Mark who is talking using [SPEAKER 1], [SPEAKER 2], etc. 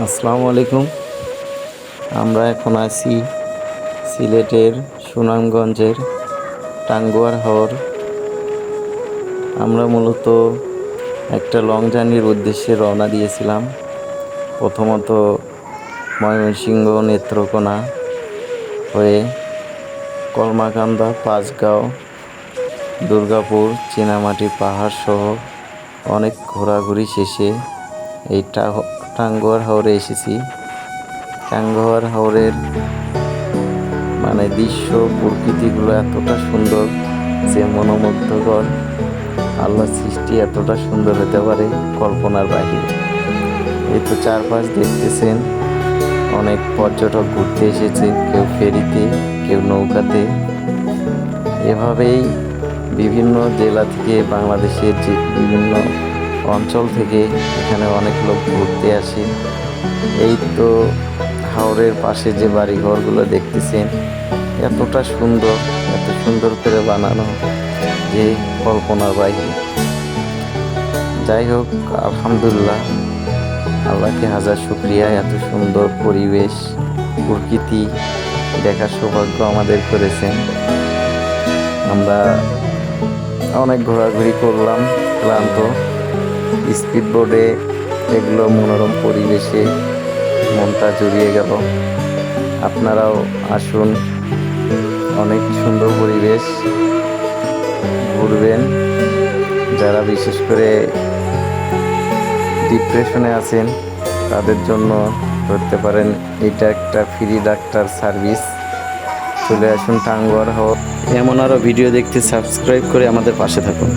[SPEAKER 1] আসসালামু আলাইকুম। আমরা এখন আছি সিলেটের সুনামগঞ্জের টাঙ্গুয়ার হর আমরা মূলত একটা লং জার্নির উদ্দেশ্যে রওনা দিয়েছিলাম। প্রথমত ময়মনসিংহ নেত্রকোনা হয়ে কলমাকান্দা, পাঁচগাঁও, দুর্গাপুর, চীনামাটি পাহাড় সহ অনেক ঘোরাঘুরি শেষে এই টাঙ্গুয়ার হাওরে এসেছি। টাঙ্গুয়ার হাওরের মানে দৃশ্য, প্রকৃতিগুলো এতটা সুন্দর যে মনোমুগ্ধকর। আল্লাহ সৃষ্টি এতটা সুন্দর হতে পারে কল্পনার বাহিরে। এই তো চারপাশ দেখতেছেন, অনেক পর্যটক ঘুরতে এসেছে, কেউ ফেরিতে, কেউ নৌকাতে। এভাবেই বিভিন্ন জেলা থেকে বাংলাদেশের যে বিভিন্ন অঞ্চল থেকে এখানে অনেক লোক ঘুরতে আসে। এই তো হাওরের পাশে যে বাড়িঘরগুলো দেখতেছেন, এতটা সুন্দর, এত সুন্দর করে বানানো যে কল্পনার বাইরে। যাই হোক, আলহামদুলিল্লাহ, আল্লাহকে হাজার শুক্রিয়া, এত সুন্দর পরিবেশ, প্রকৃতি দেখার সৌভাগ্য আমাদের করেছেন। আমরা অনেক ঘোরাঘুরি করলাম, ক্লান্ত। স্পিড বোর্ডে এগুলো মনোরম পরিবেশে মনটা জুড়িয়ে গেল। আপনারাও আসুন। অনেক সুন্দর পরিবেশ। ঘুরবেন। যারা বিশেষ করে ডিপ্রেশনে আছেন, তাদের জন্য ধরতে পারেন, এটা একটা ফ্রি ডাক্তার সার্ভিস। চলে আসুন টাঙ্গুয়ার হোক এমন আরও ভিডিও দেখতে সাবস্ক্রাইব করে আমাদের পাশে থাকুন।